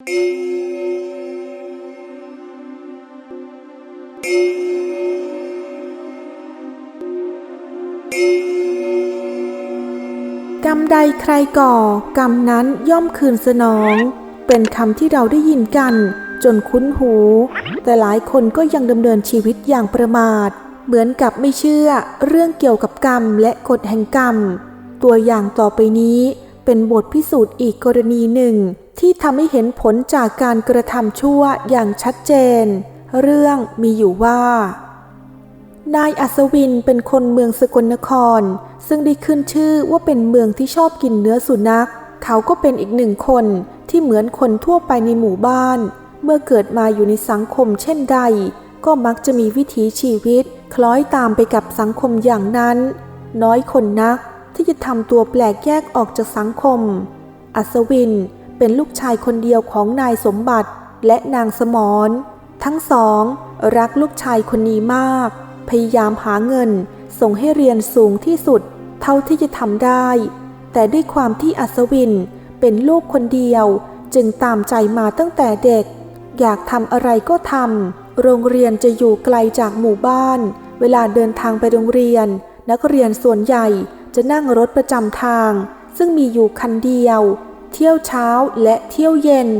กรรมใดใครก่อ กรรมนั้นย่อมคืนสนอง เป็นคำที่เราได้ยินกันจนคุ้นหู แต่หลายคนก็ยังดำเนินชีวิตอย่างประมาท เหมือนกับไม่เชื่อเรื่องเกี่ยวกับกรรมและกฎแห่งกรรม ตัวอย่างต่อไปนี้ เป็นบทพิสูจน์อีกกรณีหนึ่ง ที่ทำให้เห็นผลจากการกระทำชั่วอย่างชัดเจน เรื่องมีอยู่ว่า นายอัศวินเป็นคนเมืองสกลนคร ซึ่งได้ขึ้นชื่อว่าเป็นเมืองที่ชอบกินเนื้อสุนัข เขาก็เป็นอีกหนึ่งคนที่เหมือนคนทั่วไปในหมู่บ้าน เมื่อเกิดมาอยู่ในสังคมเช่นใด ก็มักจะมีวิถีชีวิต คล้อยตามไปกับสังคมอย่างนั้น น้อยคนนัก ที่จะทำตัวแปลกแยกออกจากสังคม อัศวินเป็นลูกชายคนเดียวของนายสมบัติและนางสมรทั้งสองรักลูกชายคนนี้มาก พยายามหาเงินส่งให้เรียนสูงที่สุดเท่าที่จะทำได้ แต่ด้วยความที่อัศวินเป็นลูกคนเดียวจึงตามใจมาตั้งแต่เด็ก อยากทำอะไรก็ทำ โรงเรียนจะอยู่ไกลจากหมู่บ้าน เวลาเดินทางไปโรงเรียน นักเรียนส่วนใหญ่ จะนั่งรถประจำทาง ซึ่งมีอยู่คันเดียว เที่ยวเช้าและเที่ยวเย็น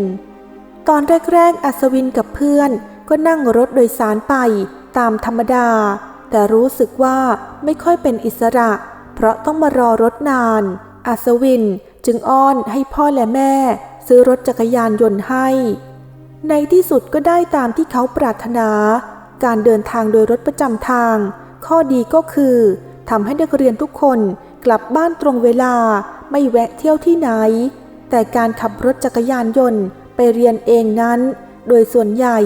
ตอนแรกๆ อัศวินกับเพื่อนก็นั่งรถโดยสารไปตามธรรมดา แต่รู้สึกว่าไม่ค่อยเป็นอิสระ เพราะต้องมารอรถนาน อัศวินจึงอ้อนให้พ่อและแม่ ซื้อรถจักรยานยนต์ให้ ในที่สุดก็ได้ตามที่เขาปรารถนา การเดินทางโดยรถประจำทาง ข้อดีก็คือทำให้นักเรียนทุกคน กลับบ้านตรงเวลาไม่แวะเที่ยวที่ไหน แต่การขับรถจักรยานยนต์ไปเรียนเองนั้น โดยส่วนใหญ่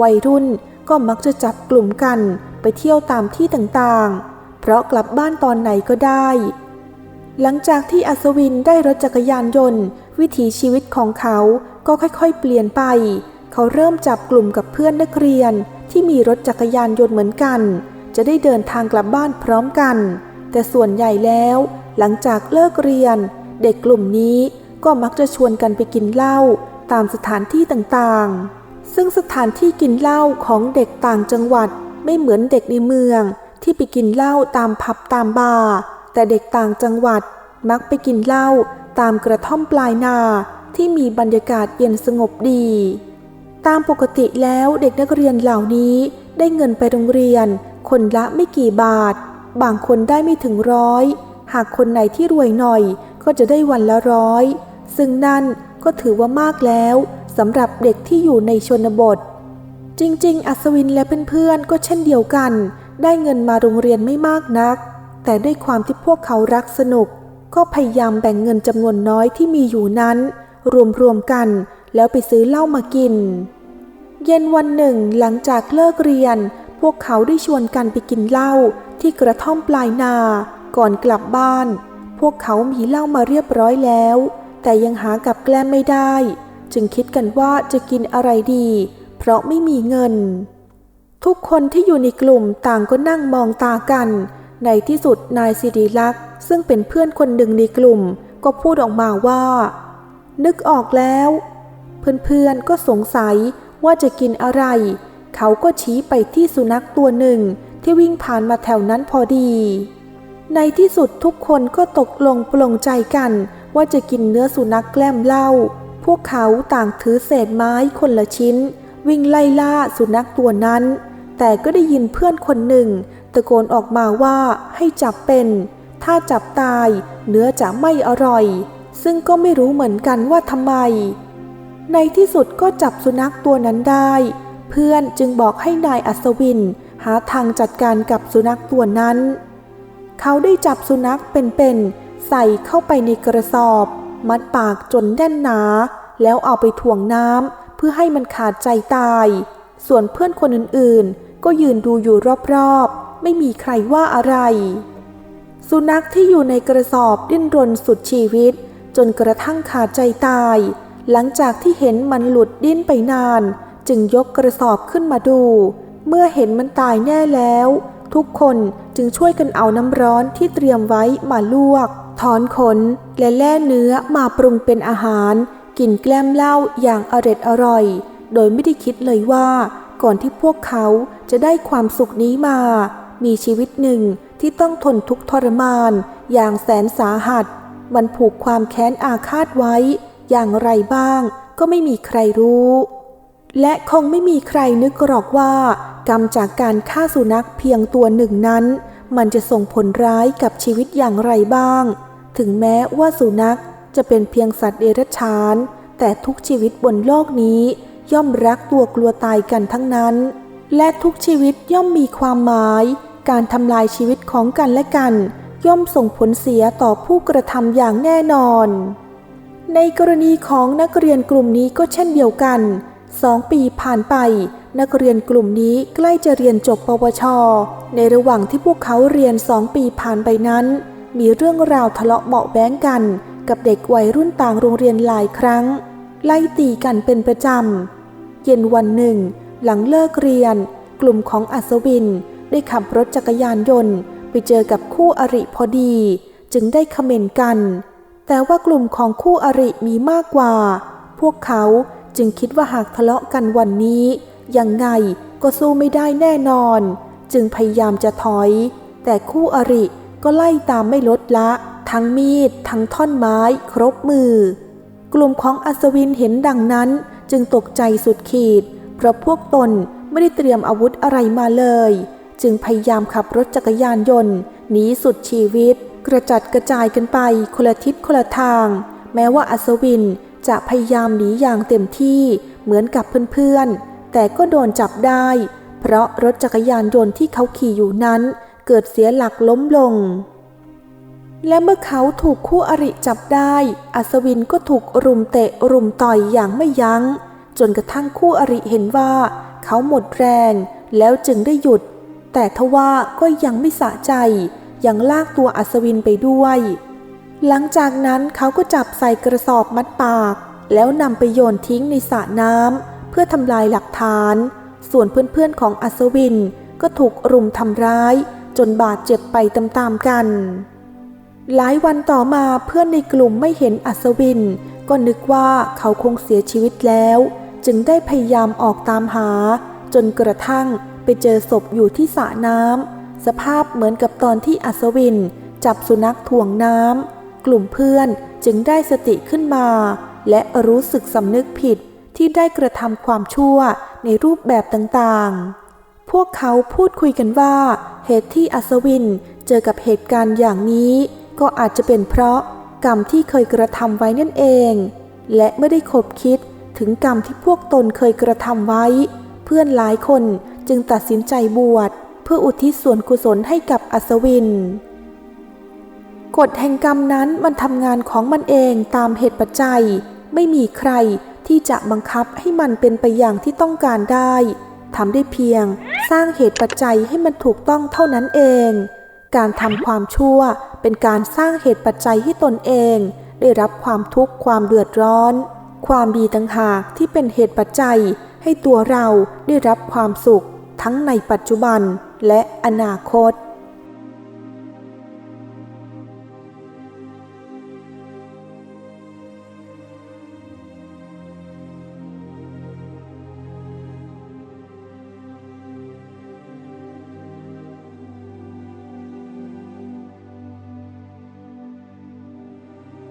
วัยรุ่นก็มักจะจับกลุ่มกันไปเที่ยวตามที่ต่างๆ เพราะกลับบ้านตอนไหนก็ได้ หลังจากที่อัศวินได้รถจักรยานยนต์ วิถีชีวิตของเขาก็ค่อยๆ เปลี่ยนไป เขาเริ่มจับกลุ่มกับเพื่อนนักเรียนที่มีรถจักรยานยนต์เหมือนกัน จะได้เดินทางกลับบ้านพร้อมกัน แต่ส่วนใหญ่แล้ว หลังจากเลิกเรียน เด็กกลุ่มนี้ก็มักจะชวนกันไปกินเหล้าตามสถานที่ต่างๆ ซึ่งสถานที่กินเหล้าของเด็กต่างจังหวัดไม่เหมือนเด็กในเมือง ที่ไปกินเหล้าตามผับตามบาร์แต่เด็กต่างจังหวัดมักไปกินเหล้าตามกระท่อมปลายนาที่มีบรรยากาศเย็นสงบดี ตามปกติแล้วเด็กนักเรียนเหล่านี้ได้เงินไปโรงเรียน คนละไม่กี่บาท บางคนได้ไม่ถึงร้อย หากคนไหนที่รวยหน่อยก็จะได้วันละร้อย ซึ่งนั่นก็ถือว่ามากแล้วสำหรับเด็กที่อยู่ในชนบท จริง ๆ อัศวินและเพื่อนๆ ก็เช่นเดียวกัน ได้เงินมาโรงเรียนไม่มากนัก แต่ด้วยความที่พวกเขารักสนุก ก็พยายามแบ่งเงินจำนวนน้อยที่มีอยู่นั้น รวมๆกันแล้วไปซื้อเหล้ามากิน เย็นวันหนึ่งหลังจากเลิกเรียน พวกเขาได้ชวนกันไปกินเหล้าที่กระท่อมปลายนา ก่อนกลับบ้าน พวกเขามีเหล้ามาเรียบร้อยแล้ว แต่ยังหากับแกล้มไม่ได้ จึงคิดกันว่าจะกินอะไรดี เพราะไม่มีเงิน ทุกคนที่อยู่ในกลุ่มต่างก็นั่งมองตากัน ในที่สุดนายสิริลักษ์ซึ่งเป็นเพื่อนคนหนึ่งในกลุ่ม ก็พูดออกมาว่า นึกออกแล้ว เพื่อนๆก็สงสัยว่าจะกินอะไร เขาก็ชี้ไปที่สุนัขตัวหนึ่งที่วิ่งผ่านมาแถวนั้นพอดี ในที่สุดทุกคนก็ตกลงปลงใจกันว่าจะกินเนื้อสุนัขแกล้มเหล้า พวกเขาต่างถือเศษไม้คนละชิ้น วิ่งไล่ล่าสุนัขตัวนั้น แต่ก็ได้ยินเพื่อนคนหนึ่ง ตะโกนออกมาว่าให้จับเป็น ถ้าจับตายเนื้อจะไม่อร่อย ซึ่งก็ไม่รู้เหมือนกันว่าทำไม ในที่สุดก็จับสุนัขตัวนั้นได้ เพื่อนจึงบอกให้นายอัศวิน หาทางจัดการกับสุนัขตัวนั้น เขาได้จับสุนัขเป็นๆใส่เข้าไปในกระสอบ มัดปากจนแน่นหนา แล้วเอาไปถ่วงน้ำเพื่อให้มันขาดใจตาย ส่วนเพื่อนคนอื่นๆ ก็ยืนดูอยู่รอบๆ ไม่มีใครว่าอะไร สุนัขที่อยู่ในกระสอบดิ้นรนสุดชีวิต จนกระทั่งขาดใจตาย หลังจากที่เห็นมันหลุดดิ้นไปนาน จึงยกกระสอบขึ้นมาดู เมื่อเห็นมันตายแน่แล้ว ทุกคนจึงช่วยกันเอาน้ำร้อนที่เตรียมไว้มาลวก ถอนขนและแล่เนื้อมาปรุงเป็นอาหาร กินแกล้มเหล้าอย่างอร็ดอร่อย โดยไม่ได้คิดเลยว่า ก่อนที่พวกเขาจะได้ความสุขนี้มา มีชีวิตหนึ่งที่ต้องทนทุกข์ทรมาน อย่างแสนสาหัส มันผูกความแค้นอาฆาตไว้ อย่างไรบ้างก็ไม่มีใครรู้ และคงไม่มีใครนึกหรอกว่ากรรมจากการฆ่าสุนัขเพียงตัวหนึ่งนั้น มันจะส่งผลร้ายกับชีวิตอย่างไรบ้าง ถึงแม้ว่าสุนัขจะเป็นเพียงสัตว์เดรัจฉาน แต่ทุกชีวิตบนโลกนี้ย่อมรักตัวกลัวตายกันทั้งนั้น และทุกชีวิตย่อมมีความหมาย การทำลายชีวิตของกันและกัน ย่อมส่งผลเสียต่อผู้กระทำอย่างแน่นอน ในกรณีของนักเรียนกลุ่มนี้ก็เช่นเดียวกัน สองปีผ่านไป นักเรียนกลุ่มนี้ใกล้จะเรียนจบปวช ในระหว่างที่พวกเขาเรียนสองปีผ่านไปนั้น มีเรื่องราวทะเลาะเบาะแว้งกัน กับเด็กวัยรุ่นต่างโรงเรียนหลายครั้ง ไล่ตีกันเป็นประจำ เย็นวันหนึ่ง หลังเลิกเรียน กลุ่มของอัศวิน ได้ขับรถจักรยานยนต์ ไปเจอกับคู่อริพอดี จึงได้เขม่นกัน แต่ว่ากลุ่มของคู่อริมีมากกว่า พวกเขา จึงคิดว่าหากทะเลาะกันวันนี้ ยังไงก็สู้ไม่ได้แน่นอน จึงพยายามจะถอย แต่คู่อริก็ไล่ตามไม่ลดละ ทั้งมีด ทั้งท่อนไม้ครบมือ กลุ่มของอัศวินเห็นดังนั้น จึงตกใจสุดขีด เพราะพวกตนไม่ได้เตรียมอาวุธอะไรมาเลย จึงพยายามขับรถจักรยานยนต์หนีสุดชีวิต กระจัดกระจายกันไปคนละทิศคนละทาง แม้ว่าอัศวิน จะพยายามหนีอย่างเต็มที่เหมือนกับเพื่อนๆ แต่ก็โดนจับได้ เพราะรถจักรยานยนต์ที่เขาขี่อยู่นั้น เกิดเสียหลักล้มลง และเมื่อเขาถูกคู่อริจับได้ อัศวินก็ถูกรุมเตะรุมต่อยอย่างไม่ยัง้ง จนกระทั่งคู่อริเห็นว่า เขาหมดแรง แล้วจึงได้หยุด แต่ทว่าก็ยังไม่สะใจ ยังลากตัวอัศวินไปด้วย หลังจากนั้นเขาก็จับใส่กระสอบมัดปาก แล้วนำไปโยนทิ้งในสระน้ำเพื่อทำลายหลักฐาน ส่วนเพื่อนๆของอัศวินก็ถูกรุมทำร้าย จนบาดเจ็บไปตามๆกัน หลายวันต่อมาเพื่อนในกลุ่มไม่เห็นอัศวิน ก็นึกว่าเขาคงเสียชีวิตแล้ว จึงได้พยายามออกตามหา จนกระทั่งไปเจอศพอยู่ที่สระน้ำสภาพเหมือนกับตอนที่อัศวิน จับสุนัขถ่วงน้ำ กลุ่มเพื่อนจึงได้สติขึ้นมา และรู้สึกสำนึกผิดที่ได้กระทำความชั่วในรูปแบบต่างๆ พวกเขาพูดคุยกันว่า เหตุที่อัศวินเจอกับเหตุการณ์อย่างนี้ ก็อาจจะเป็นเพราะกรรมที่เคยกระทำไว้นั่นเอง และไม่ได้คบคิดถึงกรรมที่พวกตนเคยกระทำไว้ เพื่อนหลายคนจึงตัดสินใจบวช เพื่ออุทิศส่วนกุศลให้กับอัศวิน กฎแห่งกรรมนั้นมันทำงานของมันเองตามเหตุปัจจัย ไม่มีใครที่จะบังคับให้มันเป็นไปอย่างที่ต้องการได้ทำได้เพียง สร้างเหตุปัจจัยให้มันถูกต้องเท่านั้นเอง การทำความชั่วเป็นการสร้างเหตุปัจจัยให้ตนเอง ได้รับความทุกข์ความเดือดร้อน ความดีต่างหากที่เป็นเหตุปัจจัย ให้ตัวเราได้รับความสุข ทั้งในปัจจุบันและอนาคต